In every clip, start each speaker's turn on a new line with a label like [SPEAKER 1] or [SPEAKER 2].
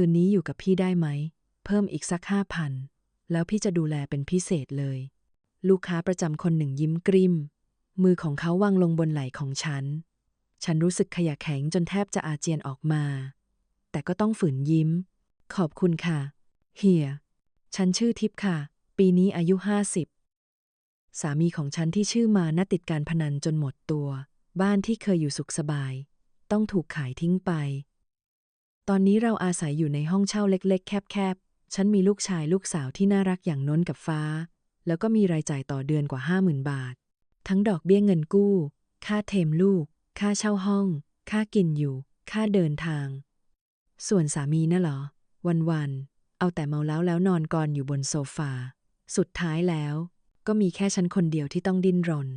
[SPEAKER 1] คืนนี้อยู่กับพี่ได้ไหม เพิ่มอีกสักห้าพัน แล้วพี่จะดูแลเป็นพิเศษเลย ลูกค้าประจำคนหนึ่งยิ้มกริมมือของเขาวางลงบนไหล่ของฉัน ฉันรู้สึกขยะแข็งจนแทบจะอาเจียนออกมา แต่ก็ต้องฝืนยิ้ม ขอบคุณค่ะ เฮีย ฉันชื่อทิพย์ค่ะ ปีนี้อายุห้าสิบสามีของฉันที่ชื่อมาน่าติดการพนันจนหมดตัว บ้านที่เคยอยู่สุขสบาย ต้องถูกขายทิ้งไป ตอนนี้เราอาศัยอยู่ในห้องเช่าเล็ก ๆ แคบๆ ฉันมีลูกชายลูกสาวที่น่ารักอย่างน้นกับฟ้า แล้วก็มีรายจ่ายต่อเดือนกว่าห้าหมื่นบาท ทั้งดอกเบี้ยเงินกู้ ค่าเทมลูก ค่าเช่าห้อง ค่ากินอยู่ ค่าเดินทาง ส่วนสามีน่ะเหรอ วันๆ เอาแต่เมาแล้วแล้วนอนกอนอยู่บนโซฟา สุดท้ายแล้ว ก็มีแค่ฉันคนเดียวที่ต้องดิ้นรน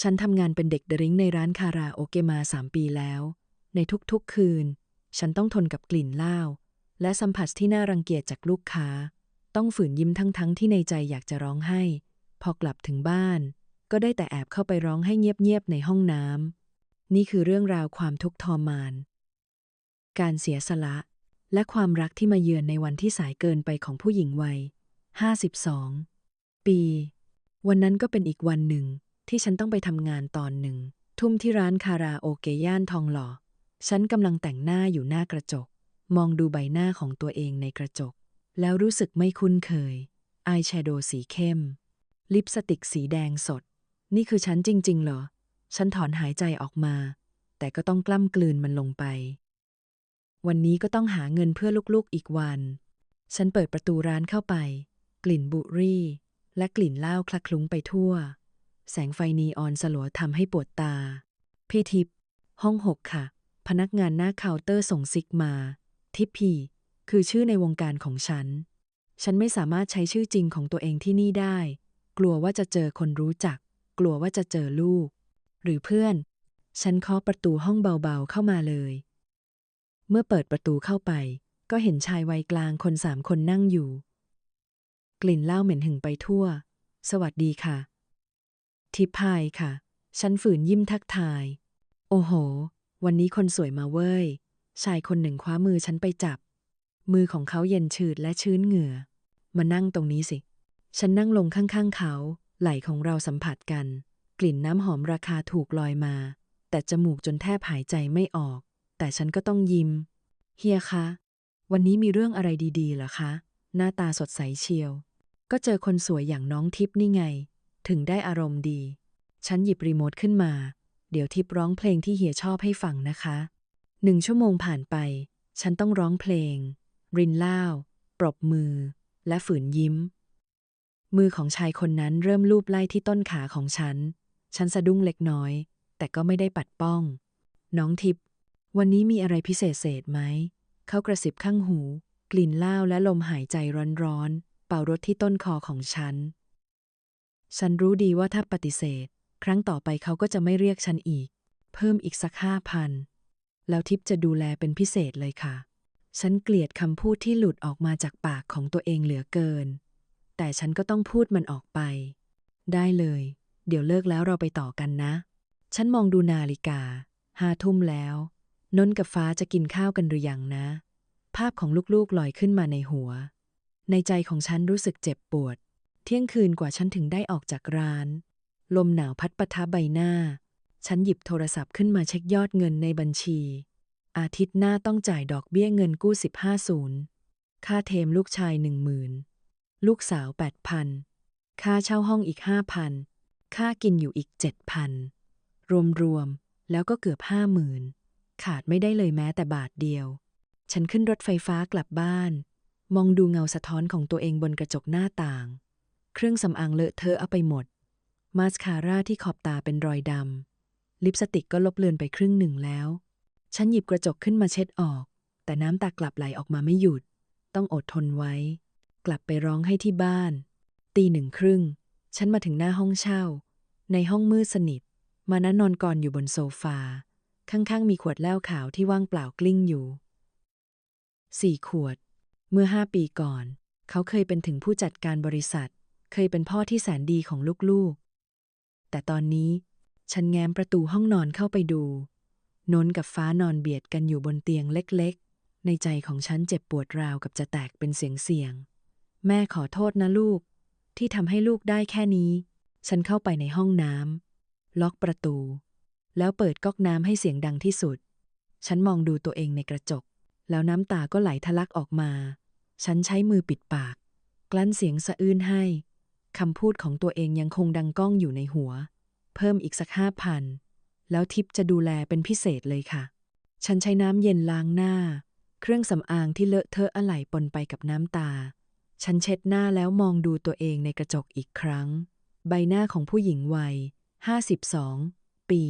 [SPEAKER 1] ฉันทำงานเป็นเด็กดริ้งในร้านคาราโอเกะมาสามปีแล้ว ในทุกๆคืน ฉันต้องทนกับกลิ่นเหล้าและสัมผัสที่น่ารังเกียจจากลูกค้า ต้องฝืนยิ้มทั้งๆที่ในใจอยากจะร้องไห้ พอกลับถึงบ้าน ก็ได้แต่แอบเข้าไปร้องให้เงียบๆในห้องน้ำนี่คือเรื่องราวความทุกข์ทรมาน การเสียสละ และความรักที่มาเยือนในวันที่สายเกินไปของผู้หญิงวัย52 ปี วันนั้นก็เป็นอีกวันหนึ่งที่ฉันต้องไปทำงานตอนหนึ่ง ทุ่มที่ร้านคาราโอเกะย่านทองหล่อ ฉันกำลังแต่งหน้าอยู่หน้ากระจก มองดูใบหน้าของตัวเองในกระจก แล้วรู้สึกไม่คุ้นเคย อายแชโดว์สีเข้ม ลิปสติกสีแดงสด นี่คือฉันจริง ๆ เหรอ ฉันถอนหายใจออกมา แต่ก็ต้องกล้ำกลืนมันลงไป วันนี้ก็ต้องหาเงินเพื่อลูก ๆ อีกวัน ฉันเปิดประตูร้านเข้าไป กลิ่นบุรี่ และกลิ่นเหล้าคละคลุ้งไปทั่ว แสงไฟนีออนสลัวทำให้ปวดตา พี่ทิพย์ห้องหกค่ะ พนักงานหน้าเคาน์เตอร์ส่งซิกมา ทิพย์พีคือชื่อในวงการของฉัน ฉันไม่สามารถใช้ชื่อจริงของตัวเองที่นี่ได้ กลัวว่าจะเจอคนรู้จัก กลัวว่าจะเจอลูก หรือเพื่อน ฉันเคาะประตูห้องเบาๆเข้ามาเลย เมื่อเปิดประตูเข้าไป ก็เห็นชายวัยกลางคนสามคนนั่งอยู่ กลิ่นเหล้าเหม็นหึงไปทั่ว สวัสดีค่ะ ทิพพายค่ะ ฉันฝืนยิ้มทักทาย โอ้โห วันนี้คนสวยมาเว้ย ชายคนหนึ่งคว้ามือฉันไปจับ มือของเขาเย็นชืดและชื้นเหงื่อ มานั่งตรงนี้สิ ฉันนั่งลงข้างๆเขา ไหล่ของเราสัมผัสกัน กลิ่นน้ำหอมราคาถูกลอยมา แต่จมูกจนแทบหายใจไม่ออก แต่ฉันก็ต้องยิ้ม เฮียคะ วันนี้มีเรื่องอะไรดีๆเหรอคะ หน้าตาสดใสเชียว ก็เจอคนสวยอย่างน้องทิพนี่ไง ถึงได้อารมณ์ดี ฉันหยิบรีโมทขึ้นมา เดี๋ยวทิพย์ร้องเพลงที่เฮียชอบให้ฟังนะคะหนึ่งชั่วโมงผ่านไป ฉันต้องร้องเพลง รินเหล้าปรบมือ และฝืนยิ้ม มือของชายคนนั้นเริ่มลูบไล่ที่ต้นขาของฉัน ฉันสะดุ้งเล็กน้อย แต่ก็ไม่ได้ปัดป้อง น้องทิพย์วันนี้มีอะไรพิเศษเศษไหม เขากระซิบข้างหู กลิ่นเหล้าและลมหายใจร้อนๆ เป่ารถที่ต้นคอของฉัน ฉันรู้ดีว่าถ้าปฏิเสธ ครั้งต่อไปเขาก็จะไม่เรียกฉันอีก เพิ่มอีกสักห้าพัน แล้วทิพย์จะดูแลเป็นพิเศษเลยค่ะ ฉันเกลียดคำพูดที่หลุดออกมาจากปากของตัวเองเหลือเกิน แต่ฉันก็ต้องพูดมันออกไป ได้เลย เดี๋ยวเลิกแล้วเราไปต่อกันนะ ฉันมองดูนาฬิกาห้าทุ่มแล้วนนท์กับฟ้าจะกินข้าวกันหรือยังนะ ภาพของลูกๆลอยขึ้นมาในหัว ในใจของฉันรู้สึกเจ็บปวด เที่ยงคืนกว่าฉันถึงได้ออกจากร้าน ลมหนาวพัดปะทะใบหน้า ฉันหยิบโทรศัพท์ขึ้นมาเช็คยอดเงินในบัญชี อาทิตย์หน้าต้องจ่ายดอกเบี้ยเงินกู้15ศูนย์ค่าเทมลูกชายหนึ่งหมื่นลูกสาวแปดพันค่าเช่าห้องอีกห้าพันค่ากินอยู่อีกเจ็ดพันรวมๆแล้วก็เกือบห้าหมื่นขาดไม่ได้เลยแม้แต่บาทเดียว ฉันขึ้นรถไฟฟ้ากลับบ้าน มองดูเงาสะท้อนของตัวเองบนกระจกหน้าต่าง เครื่องสำอางเลอะเทอะเอาไปหมด มาสคาร่าที่ขอบตาเป็นรอยดำ ลิปสติกก็ลบเลือนไปครึ่งหนึ่งแล้ว ฉันหยิบกระจกขึ้นมาเช็ดออก แต่น้ำตากลับไหลออกมาไม่หยุด ต้องอดทนไว้ กลับไปร้องให้ที่บ้าน ตีหนึ่งครึ่ง ฉันมาถึงหน้าห้องเช่า ในห้องมืดสนิท มานะนอนกอนอยู่บนโซฟา ข้างๆ มีขวดเหล้าขาวที่ว่างเปล่ากลิ้งอยู่ สี่ขวด เมื่อห้าปีก่อน เขาเคยเป็นถึงผู้จัดการบริษัท เคยเป็นพ่อที่แสนดีของลูกๆ แต่ตอนนี้ ฉันแง้มประตูห้องนอนเข้าไปดูนนท์กับฟ้านอนเบียดกันอยู่บนเตียงเล็กๆ ในใจของฉันเจ็บปวดราวกับจะแตกเป็นเสียงเสียงๆแม่ขอโทษนะลูก ที่ทำให้ลูกได้แค่นี้ ฉันเข้าไปในห้องน้ำล็อกประตู แล้วเปิดก๊อกน้ำให้เสียงดังที่สุด ฉันมองดูตัวเองในกระจก แล้วน้ำตาก็ไหลทะลักออกมา ฉันใช้มือปิดปาก กลั้นเสียงสะอื้นให้ คำพูดของตัวเองยังคงดังก้องอยู่ในหัว เพิ่มอีกสักห้าพัน แล้วทิปจะดูแลเป็นพิเศษเลยค่ะ ฉันใช้น้ำเย็นล้างหน้า เครื่องสำอางที่เลอะเทอะอะไหล่ปนไปกับน้ำตา ฉันเช็ดหน้าแล้วมองดูตัวเองในกระจกอีกครั้ง ใบหน้าของผู้หญิงวัย52ปี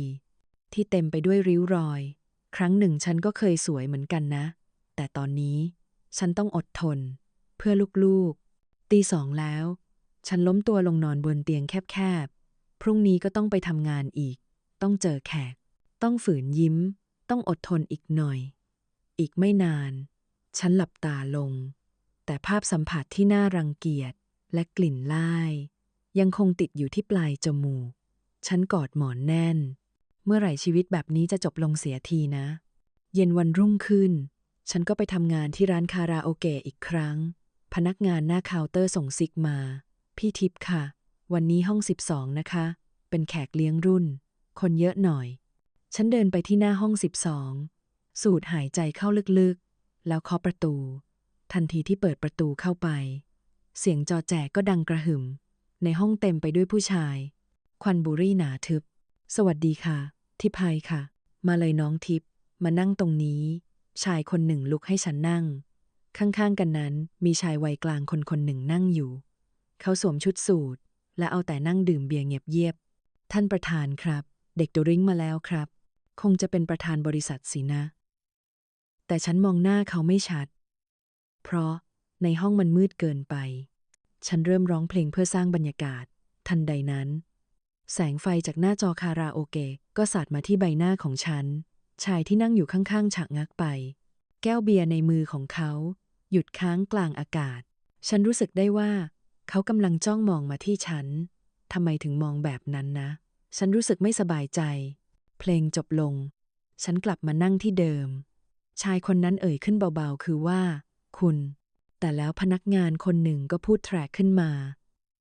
[SPEAKER 1] ที่เต็มไปด้วยริ้วรอย ครั้งหนึ่งฉันก็เคยสวยเหมือนกันนะ แต่ตอนนี้ฉันต้องอดทน เพื่อลูกๆ ตีสองแล้ว ฉันล้มตัวลงนอนบนเตียงแคบๆ พรุ่งนี้ก็ต้องไปทำงานอีก ต้องเจอแขก ต้องฝืนยิ้ม ต้องอดทนอีกหน่อย อีกไม่นาน ฉันหลับตาลง แต่ภาพสัมผัสที่น่ารังเกียจและกลิ่นไล่ยังคงติดอยู่ที่ปลายจมูก ฉันกอดหมอนแน่น เมื่อไหร่ชีวิตแบบนี้จะจบลงเสียทีนะ เย็นวันรุ่งขึ้น ฉันก็ไปทำงานที่ร้านคาราโอเกะอีกครั้ง พนักงานหน้าเคาน์เตอร์ส่งซิกมา พี่ทิพย์ค่ะ วันนี้ห้อง 12 นะคะ เป็นแขกเลี้ยงรุ่น คนเยอะหน่อย ฉันเดินไปที่หน้าห้อง 12 สูดหายใจเข้าลึกๆ แล้วเคาะประตู ทันทีที่เปิดประตูเข้าไป เสียงจอแจก็ดังกระหึ่ม ในห้องเต็มไปด้วยผู้ชาย ควันบุหรี่หนาทึบ สวัสดีค่ะ ทิพายค่ะ มาเลยน้องทิพย์มานั่งตรงนี้ ชายคนหนึ่งลุกให้ฉันนั่ง ข้างๆกันนั้นมีชายวัยกลางคนคนหนึ่งนั่งอยู่ เขาสวมชุดสูทและเอาแต่นั่งดื่มเบียร์เงียบเยียบ ท่านประธานครับ เด็กตัวริ้งมาแล้วครับ คงจะเป็นประธานบริษัทสินะ แต่ฉันมองหน้าเขาไม่ชัด เพราะในห้องมันมืดเกินไป ฉันเริ่มร้องเพลงเพื่อสร้างบรรยากาศ ทันใดนั้น แสงไฟจากหน้าจอคาราโอเกะก็สาดมาที่ใบหน้าของฉัน ชายที่นั่งอยู่ข้างๆฉากงักไป แก้วเบียร์ในมือของเขา หยุดค้างกลางอากาศ ฉันรู้สึกได้ว่า เขากำลังจ้องมองมาที่ฉัน ทำไมถึงมองแบบนั้นนะ ฉันรู้สึกไม่สบายใจ เพลงจบลง ฉันกลับมานั่งที่เดิม ชายคนนั้นเอ่ยขึ้นเบาๆ คือว่า คุณ แต่แล้วพนักงานคนหนึ่งก็พูดแทรกขึ้นมา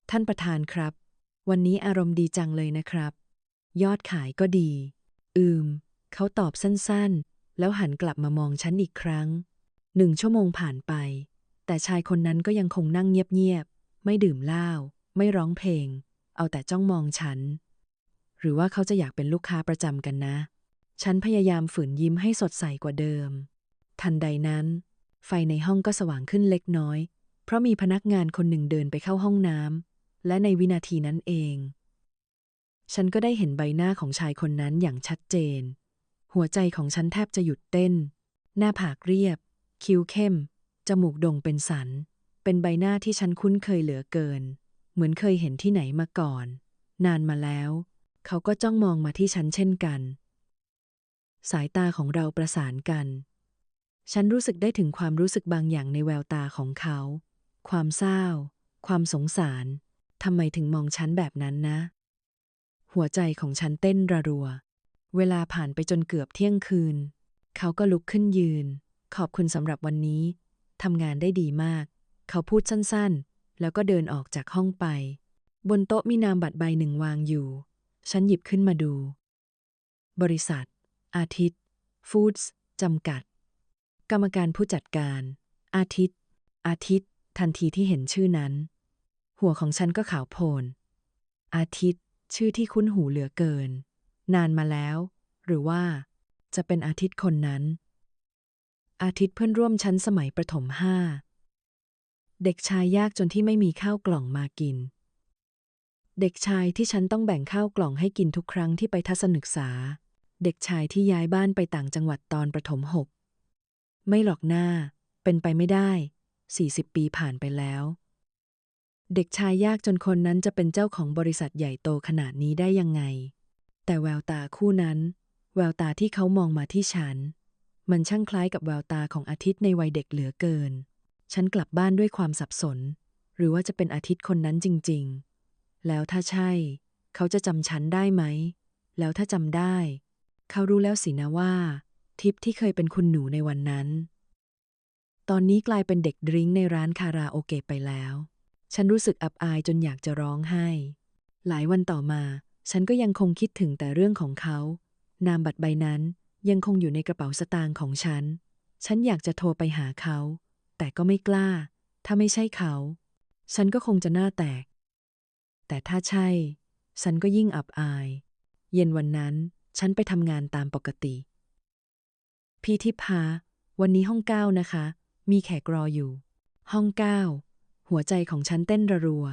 [SPEAKER 1] ท่านประธานครับ วันนี้อารมณ์ดีจังเลยนะครับ ยอดขายก็ดี อืม เขาตอบสั้นๆ แล้วหันกลับมามองฉันอีกครั้ง หนึ่งชั่วโมงผ่านไป แต่ชายคนนั้นก็ยังคงนั่งเงียบๆ ไม่ดื่มเหล้าไม่ร้องเพลง เอาแต่จ้องมองฉัน หรือว่าเขาจะอยากเป็นลูกค้าประจำกันนะ ฉันพยายามฝืนยิ้มให้สดใสกว่าเดิม ทันใดนั้น ไฟในห้องก็สว่างขึ้นเล็กน้อย เพราะมีพนักงานคนหนึ่งเดินไปเข้าห้องน้ำและในวินาทีนั้นเอง ฉันก็ได้เห็นใบหน้าของชายคนนั้นอย่างชัดเจน หัวใจของฉันแทบจะหยุดเต้น หน้าผากเรียบ คิ้วเข้ม จมูกโด่งเป็นสัน เป็นใบหน้าที่ฉันคุ้นเคยเหลือเกิน เหมือนเคยเห็นที่ไหนมาก่อน นานมาแล้ว เขาก็จ้องมองมาที่ฉันเช่นกัน สายตาของเราประสานกัน ฉันรู้สึกได้ถึงความรู้สึกบางอย่างในแววตาของเขา ความเศร้า ความสงสาร ทำไมถึงมองฉันแบบนั้นนะ หัวใจของฉันเต้นระรัว เวลาผ่านไปจนเกือบเที่ยงคืน เขาก็ลุกขึ้นยืน ขอบคุณสำหรับวันนี้ ทำงานได้ดีมาก เขาพูดสั้นๆ แล้วก็เดินออกจากห้องไป บนโต๊ะมีนามบัตรใบหนึ่งวางอยู่ ฉันหยิบขึ้นมาดู บริษัท อาทิตย์ ฟู้ดส์จำกัด กรรมการผู้จัดการ อาทิตย์ อาทิตย์ ทันทีที่เห็นชื่อนั้น หัวของฉันก็ขาวโพลน อาทิตย์ ชื่อที่คุ้นหูเหลือเกิน นานมาแล้ว หรือว่า จะเป็นอาทิตย์คนนั้น อาทิตย์เพื่อนร่วมชั้นสมัยประถมห้า เด็กชายยากจนที่ไม่มีข้าวกล่องมากิน เด็กชายที่ฉันต้องแบ่งข้าวกล่องให้กินทุกครั้งที่ไปทัศนศึกษา เด็กชายที่ย้ายบ้านไปต่างจังหวัดตอนประถมหก ไม่หรอกหน้า เป็นไปไม่ได้ 40 ปีผ่านไปแล้ว เด็กชายยากจนคนนั้นจะเป็นเจ้าของบริษัทใหญ่โตขนาดนี้ได้ยังไง แต่แววตาคู่นั้น แววตาที่เขามองมาที่ฉัน มันช่างคล้ายกับแววตาของอาทิตย์ในวัยเด็กเหลือเกิน ฉันกลับบ้านด้วยความสับสน หรือว่าจะเป็นอาทิตย์คนนั้นจริง ๆ แล้วถ้าใช่ เขาจะจำฉันได้ไหม แล้วถ้าจำได้ เขารู้แล้วสินะว่า ทิพย์ที่เคยเป็นคุณหนูในวันนั้น ตอนนี้กลายเป็นเด็กดริ้งในร้านคาราโอเกะไปแล้ว ฉันรู้สึกอับอายจนอยากจะร้องไห้ หลายวันต่อมา ฉันก็ยังคงคิดถึงแต่เรื่องของเขา นามบัตรใบนั้นยังคงอยู่ในกระเป๋าสตางค์ของฉัน ฉันอยากจะโทรไปหาเขา แต่ก็ไม่กล้า ถ้าไม่ใช่เขา ฉันก็คงจะหน้าแตก แต่ถ้าใช่ ฉันก็ยิ่งอับอาย เย็นวันนั้น ฉันไปทำงานตามปกติ พี่ทิพา วันนี้ห้องเก้านะคะ มีแขกรออยู่ ห้องเก้า หัวใจของฉันเต้นระรัว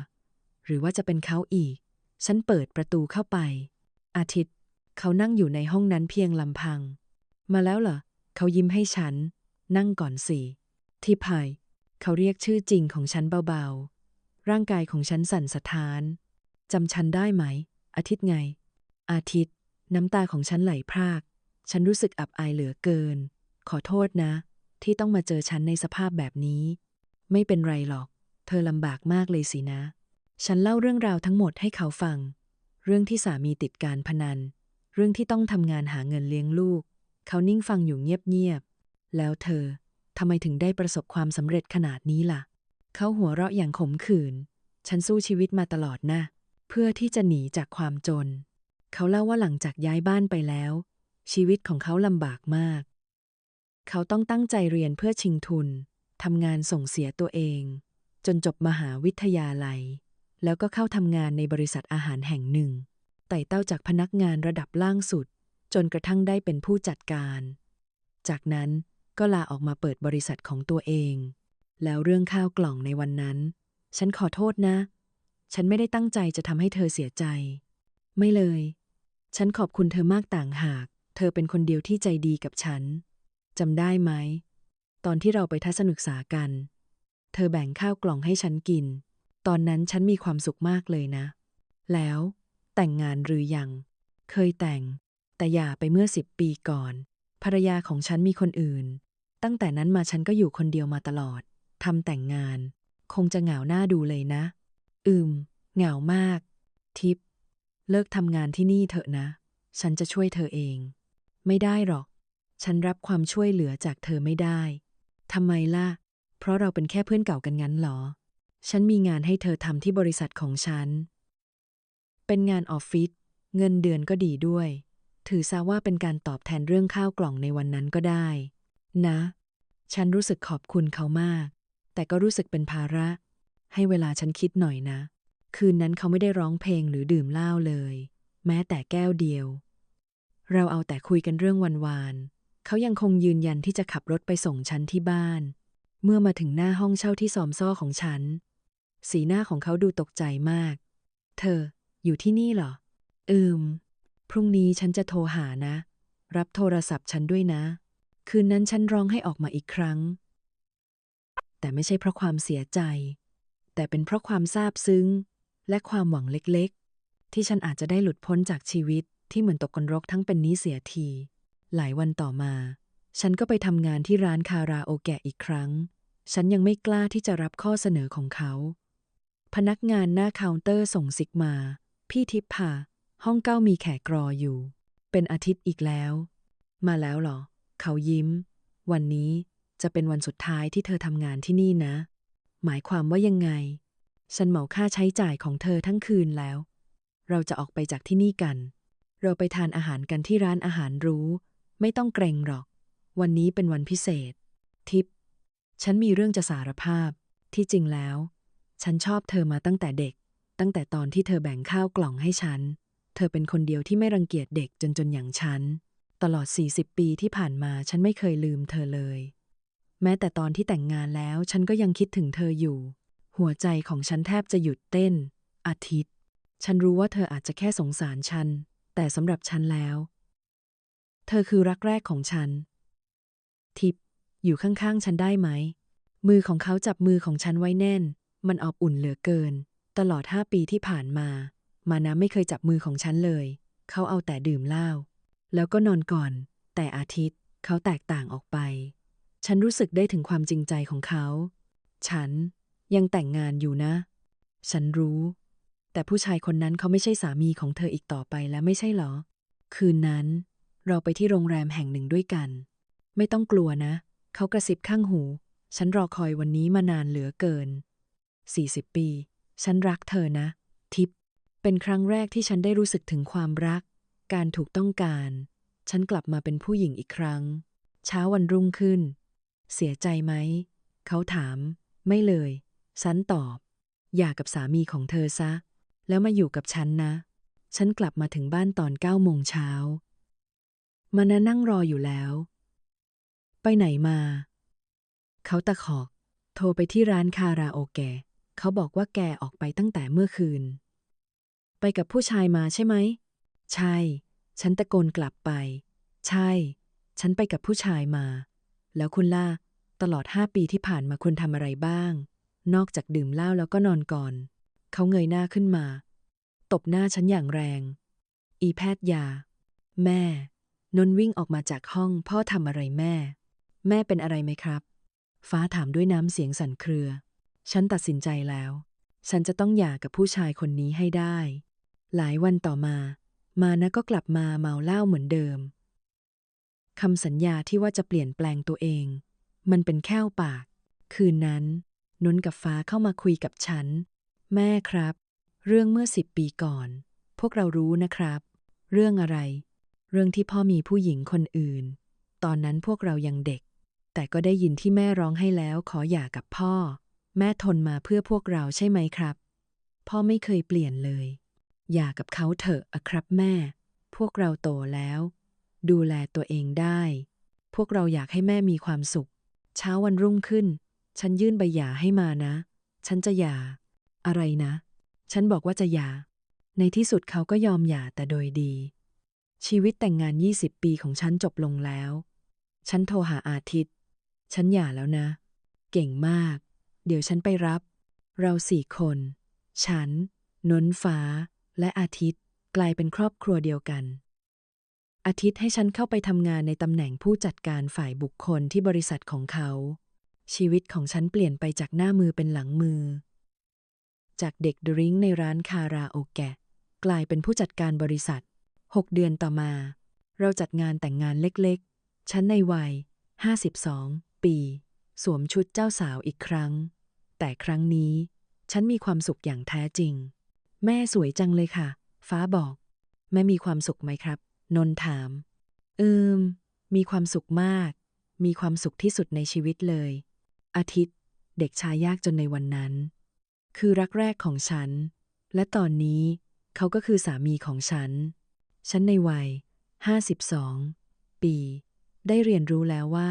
[SPEAKER 1] หรือว่าจะเป็นเขาอีก ฉันเปิดประตูเข้าไป อาทิตย์ เขานั่งอยู่ในห้องนั้นเพียงลำพัง มาแล้วเหรอ เขายิ้มให้ฉัน นั่งก่อนสิ ทิพายเขาเรียกชื่อจริงของฉันเบาๆ ร่างกายของฉันสั่นสะท้าน จำฉันได้ไหม อาทิตย์ไง อาทิตย์ น้ำตาของฉันไหลพราก ฉันรู้สึกอับอายเหลือเกิน ขอโทษนะ ที่ต้องมาเจอฉันในสภาพแบบนี้ ไม่เป็นไรหรอก เธอลำบากมากเลยสินะ ฉันเล่าเรื่องราวทั้งหมดให้เขาฟัง เรื่องที่สามีติดการพนัน เรื่องที่ต้องทำงานหาเงินเลี้ยงลูก เขานิ่งฟังอยู่เงียบๆ แล้วเธอ ทำไมถึงได้ประสบความสำเร็จขนาดนี้ล่ะ เขาหัวเราะอย่างขมขื่น ฉันสู้ชีวิตมาตลอดนะ เพื่อที่จะหนีจากความจน เขาเล่าว่าหลังจากย้ายบ้านไปแล้ว ชีวิตของเขาลำบากมาก เขาต้องตั้งใจเรียนเพื่อชิงทุน ทำงานส่งเสียตัวเอง จนจบมหาวิทยาลัย แล้วก็เข้าทำงานในบริษัทอาหารแห่งหนึ่ง ไต่เต้าจากพนักงานระดับล่างสุด จนกระทั่งได้เป็นผู้จัดการ จากนั้น ก็ลาออกมาเปิดบริษัทของตัวเอง แล้วเรื่องข้าวกล่องในวันนั้น ฉันขอโทษนะ ฉันไม่ได้ตั้งใจจะทำให้เธอเสียใจ ไม่เลย ฉันขอบคุณเธอมากต่างหาก เธอเป็นคนเดียวที่ใจดีกับฉันจำได้ไหม ตอนที่เราไปทัศนศึกษากัน เธอแบ่งข้าวกล่องให้ฉันกิน ตอนนั้นฉันมีความสุขมากเลยนะ แล้ว แต่งงานหรือยัง เคยแต่ง แต่หย่าไปเมื่อสิบปีก่อน ภรรยาของฉันมีคนอื่น ตั้งแต่นั้นมาฉันก็อยู่คนเดียวมาตลอด ทำแต่งงาน คงจะเหงาหน้าดูเลยนะ อืม เหงามาก ทิพเลิกทำงานที่นี่เถอะนะ ฉันจะช่วยเธอเอง ไม่ได้หรอก ฉันรับความช่วยเหลือจากเธอไม่ได้ ทำไมล่ะ เพราะเราเป็นแค่เพื่อนเก่ากันงั้นเหรอ ฉันมีงานให้เธอทำที่บริษัทของฉัน เป็นงานออฟฟิศ เงินเดือนก็ดีด้วย ถือซะว่าเป็นการตอบแทนเรื่องข้าวกล่องในวันนั้นก็ได้ นะ ฉันรู้สึกขอบคุณเขามาก แต่ก็รู้สึกเป็นภาระ ให้เวลาฉันคิดหน่อยนะ คืนนั้นเขาไม่ได้ร้องเพลงหรือดื่มเหล้าเลย แม้แต่แก้วเดียว เราเอาแต่คุยกันเรื่องวันวานเขายังคงยืนยันที่จะขับรถไปส่งฉันที่บ้าน เมื่อมาถึงหน้าห้องเช่าที่ซอมซ่อของฉัน สีหน้าของเขาดูตกใจมาก เธอ อยู่ที่นี่เหรอ อืม พรุ่งนี้ฉันจะโทรหานะ รับโทรศัพท์ฉันด้วยนะ คืนนั้นฉันร้องให้ออกมาอีกครั้ง แต่ไม่ใช่เพราะความเสียใจ แต่เป็นเพราะความซาบซึ้ง และความหวังเล็กๆ ที่ฉันอาจจะได้หลุดพ้นจากชีวิตที่เหมือนตกกนรกทั้งเป็นนี้เสียที หลายวันต่อมา ฉันก็ไปทำงานที่ร้านคาราโอเกะอีกครั้ง ฉันยังไม่กล้าที่จะรับข้อเสนอของเขา พนักงานหน้าเคาน์เตอร์ส่งซิกมา พี่ทิพย์ค่ะห้องเก้ามีแขกรออยู่ เป็นอาทิตย์อีกแล้ว มาแล้วเหรอ เขายิ้ม วันนี้จะเป็นวันสุดท้ายที่เธอทำงานที่นี่นะ หมายความว่ายังไง ฉันเหมาค่าใช้จ่ายของเธอทั้งคืนแล้ว เราจะออกไปจากที่นี่กัน เราไปทานอาหารกันที่ร้านอาหารรู้ ไม่ต้องเกรงหรอก วันนี้เป็นวันพิเศษ ทิพย์ฉันมีเรื่องจะสารภาพ ที่จริงแล้ว ฉันชอบเธอมาตั้งแต่เด็ก ตั้งแต่ตอนที่เธอแบ่งข้าวกล่องให้ฉัน เธอเป็นคนเดียวที่ไม่รังเกียจเด็กจนจนอย่างฉัน ตลอด 40 ปีที่ผ่านมาฉันไม่เคยลืมเธอเลย แม้แต่ตอนที่แต่งงานแล้วฉันก็ยังคิดถึงเธออยู่ หัวใจของฉันแทบจะหยุดเต้น อาทิตย์ ฉันรู้ว่าเธออาจจะแค่สงสารฉัน แต่สำหรับฉันแล้ว เธอคือรักแรกของฉัน ทิพย์อยู่ข้างๆ ฉันได้ไหม มือของเขาจับมือของฉันไว้แน่น มันอบอุ่นเหลือเกิน ตลอดห้าปีที่ผ่านมา มานะไม่เคยจับมือของฉันเลย เขาเอาแต่ดื่มเหล้า แล้วก็นอนก่อน แต่อาทิตย์เขาแตกต่างออกไป ฉันรู้สึกได้ถึงความจริงใจของเขา ฉันยังแต่งงานอยู่นะ ฉันรู้ แต่ผู้ชายคนนั้นเขาไม่ใช่สามีของเธออีกต่อไปแล้วไม่ใช่หรอ คืนนั้น เราไปที่โรงแรมแห่งหนึ่งด้วยกัน ไม่ต้องกลัวนะ เขากระซิบข้างหู ฉันรอคอยวันนี้มานานเหลือเกิน 40 ปี ฉันรักเธอนะ ทิพย์เป็นครั้งแรกที่ฉันได้รู้สึกถึงความรัก การถูกต้องการ ฉันกลับมาเป็นผู้หญิงอีกครั้ง เช้าวันรุ่งขึ้น เสียใจไหม เขาถาม ไม่เลย ฉันตอบ อย่ากับสามีของเธอซะ แล้วมาอยู่กับฉันนะ ฉันกลับมาถึงบ้านตอนเก้าโมงเช้า มานะนั่งรออยู่แล้ว ไปไหนมา เขาตะขอก โทรไปที่ร้านคาราโอเกะ เขาบอกว่าแกออกไปตั้งแต่เมื่อคืน ไปกับผู้ชายมาใช่ไหม ใช่ ฉันตะโกนกลับไป ใช่ ฉันไปกับผู้ชายมา แล้วคุณล่ะ ตลอดห้าปีที่ผ่านมาคุณทำอะไรบ้าง นอกจากดื่มเหล้าแล้วก็นอนก่อน เขาเงยหน้าขึ้นมา ตบหน้าฉันอย่างแรง อีแพทย์ยา แม่ นนท์วิ่งออกมาจากห้องพ่อทำอะไรแม่ แม่เป็นอะไรไหมครับ ฟ้าถามด้วยน้ำเสียงสั่นเครือ ฉันตัดสินใจแล้ว ฉันจะต้องหย่ากับผู้ชายคนนี้ให้ได้ หลายวันต่อมา มานะก็กลับมาเมาเหล้าเหมือนเดิมคำสัญญาที่ว่าจะเปลี่ยนแปลงตัวเอง มันเป็นแค่วปาก คืนนั้นนนท์กับฟ้าเข้ามาคุยกับฉัน แม่ครับ เรื่องเมื่อสิบปีก่อน พวกเรารู้นะครับ เรื่องอะไร เรื่องที่พ่อมีผู้หญิงคนอื่น ตอนนั้นพวกเรายังเด็ก แต่ก็ได้ยินที่แม่ร้องให้แล้วขอหย่ากับพ่อ แม่ทนมาเพื่อพวกเราใช่ไหมครับ พ่อไม่เคยเปลี่ยนเลย อย่ากับเขาเถอะอะครับแม่ พวกเราโตแล้ว ดูแลตัวเองได้ พวกเราอยากให้แม่มีความสุข เช้าวันรุ่งขึ้น ฉันยื่นใบหย่าให้มานะ ฉันจะหย่า อะไรนะ ฉันบอกว่าจะหย่า ในที่สุดเขาก็ยอมหย่าแต่โดยดี ชีวิตแต่งงาน 20 ปีของฉันจบลงแล้ว ฉันโทรหาอาทิตย์ ฉันหย่าแล้วนะ เก่งมาก เดี๋ยวฉันไปรับ เราสี่คน ฉันนนฟ้า และอาทิตย์กลายเป็นครอบครัวเดียวกัน อาทิตย์ให้ฉันเข้าไปทำงานในตำแหน่งผู้จัดการฝ่ายบุคคลที่บริษัทของเขา ชีวิตของฉันเปลี่ยนไปจากหน้ามือเป็นหลังมือ จากเด็กดริงในร้านคาราโอเกะ กลายเป็นผู้จัดการบริษัทหกเดือนต่อมา เราจัดงานแต่งงานเล็กๆ ฉันในวัย 52 ปี สวมชุดเจ้าสาวอีกครั้ง แต่ครั้งนี้ ฉันมีความสุขอย่างแท้จริง แม่สวยจังเลยค่ะ ฟ้าบอก แม่มีความสุขไหมครับ นนถาม อืม มีความสุขมาก มีความสุขที่สุดในชีวิตเลย อาทิตย์ เด็กชายยากจนในวันนั้น คือรักแรกของฉัน และตอนนี้เขาก็คือสามีของฉัน ฉันในวัย 52 ปี ได้เรียนรู้แล้วว่า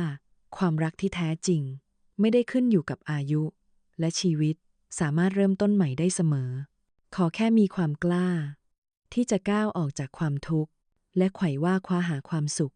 [SPEAKER 1] ความรักที่แท้จริง ไม่ได้ขึ้นอยู่กับอายุ และชีวิตสามารถเริ่มต้นใหม่ได้เสมอ ขอแค่มีความกล้า ที่จะก้าวออกจากความทุกข์ และไขว่ว่าคว้าหาความสุข